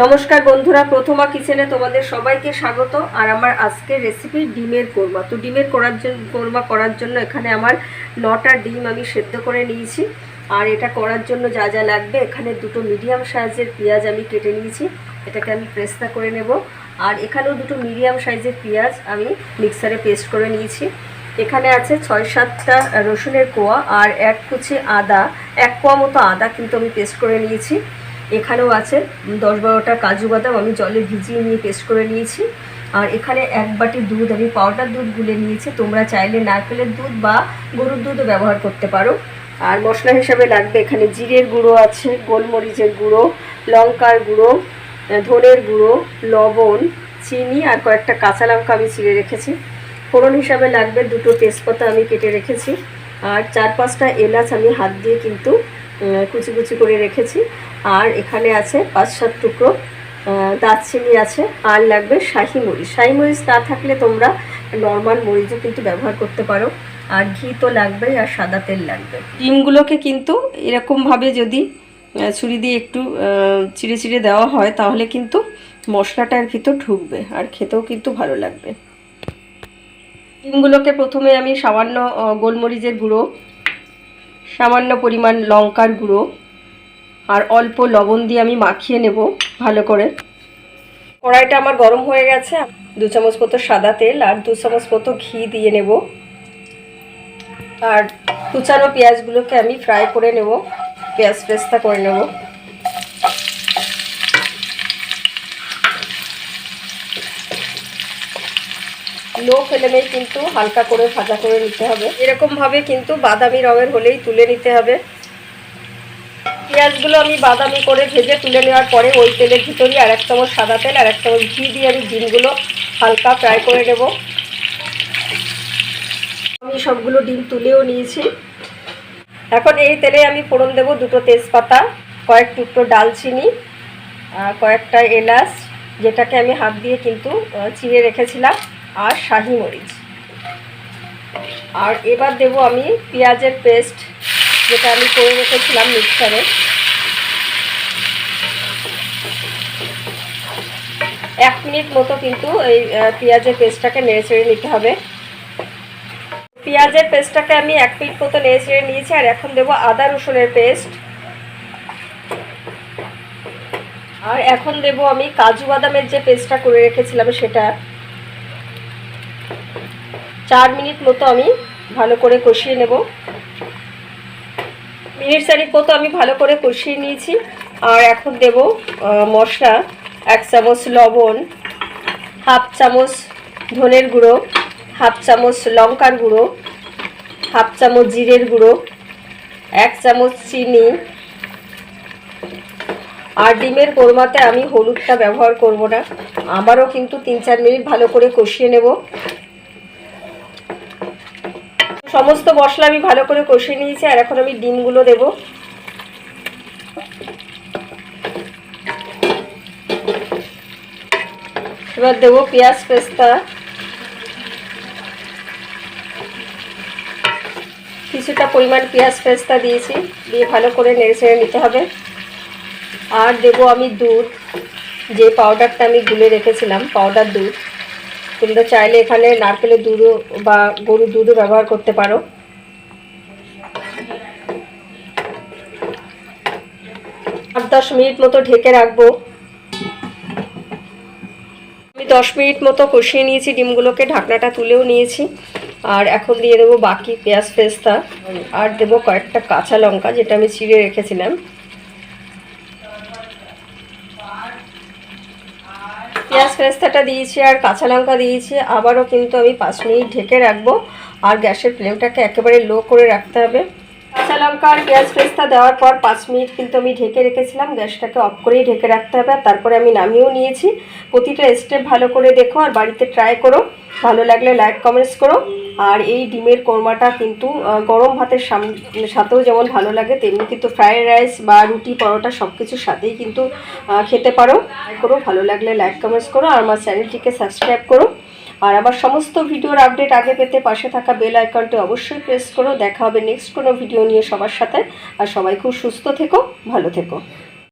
নমস্কার বন্ধুরা, প্রথমা কিচেনে তোমাদের সবাইকে স্বাগত। আর আমার আজকের রেসিপি ডিমের কোরমা। তো ডিমের করার জন্য, কোরমা করার জন্য এখানে আমার নটা ডিম আমি সেদ্ধ করে নিয়েছি। আর এটা করার জন্য যা যা লাগবে, এখানে দুটো মিডিয়াম সাইজের পেঁয়াজ আমি কেটে নিয়েছি। এটাকে আমি পেস্তা করে নেব। আর এখানেও দুটো মিডিয়াম সাইজের পেঁয়াজ আমি মিক্সারে পেস্ট করে নিয়েছি। এখানে আছে ছয় সাতটা রসুনের কোয়া আর এক কুচি আদা, এক কোয়া মতো আদা কিন্তু আমি পেস্ট করে নিয়েছি। এখানেও আছে। দশ বারোটা কাজু বাদাম আমি জলে ভিজিয়ে নিয়ে পেস্ট করে নিয়েছি। আর এখানে এক বাটি দুধ, আমি পাউডার দুধ গুলে নিয়েছি। তোমরা চাইলে নারকেলের দুধ বা গরুর দুধও ব্যবহার করতে পারো। আর মশলা হিসাবে লাগবে এখানে জিরের গুঁড়ো আছে, গোলমরিচের গুঁড়ো, লঙ্কার গুঁড়ো ধনের গুঁড়ো, লবণ, চিনি আর কয়েকটা কাঁচা লঙ্কা আমি চিড়ে রেখেছি। ফোড়ন হিসাবে লাগবে দুটো তেজপাতা আমি কেটে রেখেছি। আর চার পাঁচটা এলাচ আমি হাত দিয়ে কিন্তু কুচি কুচি করে রেখেছি। আর এখানে আছে পাঁচ সাত টুকরো দারচিনি আছে, আর লাগবে শাহি মরিচ। শাহি মরিচ না থাকলে তোমরা নর্মাল মরিচও কিন্তু ব্যবহার করতে পারো। আর ঘি তো লাগবে আর সাদা তেল লাগবে। ডিমগুলোকে কিন্তু এরকমভাবে যদি ছুরি দিয়ে একটু চিড়ে চিড়ে দেওয়া হয়, তাহলে কিন্তু মশলাটার ভিতর ঢুকবে, আর খেতেও কিন্তু ভালো লাগবে। ডিমগুলোকে প্রথমে আমি সামান্য গোলমরিচের গুঁড়ো সামান্য পরিমাণ লঙ্কার গুঁড়ো আর অল্প লবণ দিয়ে আমি মাখিয়ে নেব ভালো করে। কড়াইটা আমার গরম হয়ে গেছে, দু চামচ মতো সাদা তেল আর দু চামচ মতো ঘি দিয়ে নেব। আর কুচানো পেঁয়াজগুলোকে আমি ফ্রাই করে নেব, পেঁয়াজ পেস্তা করে নেব। লো ফ্লেমেই কিন্তু হালকা করে ভাজা করে নিতে হবে। এরকমভাবে কিন্তু বাদামি রঙের হলেই তুলে নিতে হবে। পেঁয়াজগুলো আমি বাদামি করে ভেজে তুলে নেওয়ার পরে ওই তেলের ভিতরেই আর এক চামচ সাদা তেল আর এক চামচ ঘি দিয়ে আমি ডিমগুলো হালকা ফ্রাই করে নেব। আমি সবগুলো ডিম তুলেও নিয়েছি। এখন এই তেলে আমি ফোড়ন দেব দুটো তেজপাতা, কয়েক টুকরো ডালচিনি কয়েকটা এলাচ, যেটাকে আমি হাত দিয়ে কিন্তু চিড়ে রেখেছিলাম। আর শাহি মরিচ। আর এবার দেব আমি পেঁয়াজের পেস্ট, যেটা আমি করে রেখেছিলাম মিক্সারে। এক মিনিট মতো কিন্তু এই পেঁয়াজের পেস্টটাকে নেড়ে চেড়ে নিতে হবে। পেঁয়াজের পেস্টটাকে আমি এক মিনিট মতো নেড়ে চেড়ে নিয়েছি, আর এখন দেবো আদা রসুনের পেস্ট। আর এখন দেব আমি কাজু বাদামের যে পেস্টটা করে রেখেছিলাম সেটা। চার মিনিট মতো আমি ভালো করে কষিয়ে নেব। মিনিট চারিক মতো আমি ভালো করে কষিয়ে নিয়েছি। আর এখন দেব মশলা, এক চামচ লবণ, হাফ চামচ ধনের গুঁড়ো, হাফ চামচ লঙ্কার গুঁড়ো, হাফ চামচ জিরের গুঁড়ো, এক চামচ চিনি। আর ডিমের কোরমাতে আমি হলুদটা ব্যবহার করব না। আবারও কিন্তু তিন চার মিনিট ভালো করে কষিয়ে নেব। সমস্ত মশলা আমি ভালো করে কষিয়ে নিয়েছি, আর এখন আমি ডিমগুলো দেব। এবার দেবো পেঁয়াজ পেস্তা। কিছুটা পরিমাণ পেঁয়াজ পেস্তা দিয়েছি, দিয়ে ভালো করে নেড়ে ছেড়ে নিতে হবে। আর দেব আমি দুধ, যে পাউডারটা আমি গুলে রেখেছিলাম পাউডার দুধ। তোমরা চাইলে এখানে নারকেলের দুধও বা গরুর দুধও ব্যবহার করতে পারো। আট দশ মিনিট মতো ঢেকে রাখব। আমি দশ মিনিট মতো কষিয়ে নিয়েছি ডিমগুলোকে, ঢাকনাটা তুলেও নিয়েছি। আর এখন দিয়ে দেবো বাকি পেঁয়াজ পেস্তা আর দেবো কয়েকটা কাঁচা লঙ্কা, যেটা আমি চিড়ে রেখেছিলাম। পেঁয়াজ পেস্তাটা দিয়েছি আর কাঁচা লঙ্কা দিয়েছি। আবারও কিন্তু আমি পাঁচ মিনিট ঢেকে রাখব আর গ্যাসের ফ্লেমটাকে একেবারে লো করে রাখতে হবে। কাঁচা লঙ্কা আর পেঁয়াজ পেস্তা দেওয়ার পর পাঁচ মিনিট কিন্তু আমি ঢেকে রেখেছিলাম। গ্যাসটাকে অফ করেই ঢেকে রাখতে হবে আর তারপরে আমি নামিয়েও নিয়েছি। প্রতিটা স্টেপ ভালো করে দেখো আর বাড়িতে ট্রাই করো। ভালো লাগলে লাইক, কমেন্টস করো। আর এই ডিমের কোরমাটা কিন্তু গরম ভাতের সাথেও যেমন ভালো লাগে, তেমনি কিন্তু ফ্রায়েড রাইস বা রুটি, পরোটা সব কিছুর সাথেই কিন্তু খেতে পারো। করো, ভালো লাগলে লাইক কমেন্টস করো আর আমার চ্যানেলটিকে সাবস্ক্রাইব করো। আর আমার সমস্ত ভিডিওর আপডেট আগে পেতে পাশে থাকা বেল আইকনটি অবশ্যই প্রেস করো। দেখা হবে নেক্সট কোনো ভিডিও নিয়ে সবার সাথে। আর সবাই খুব সুস্থ থেকো, ভালো থেকো।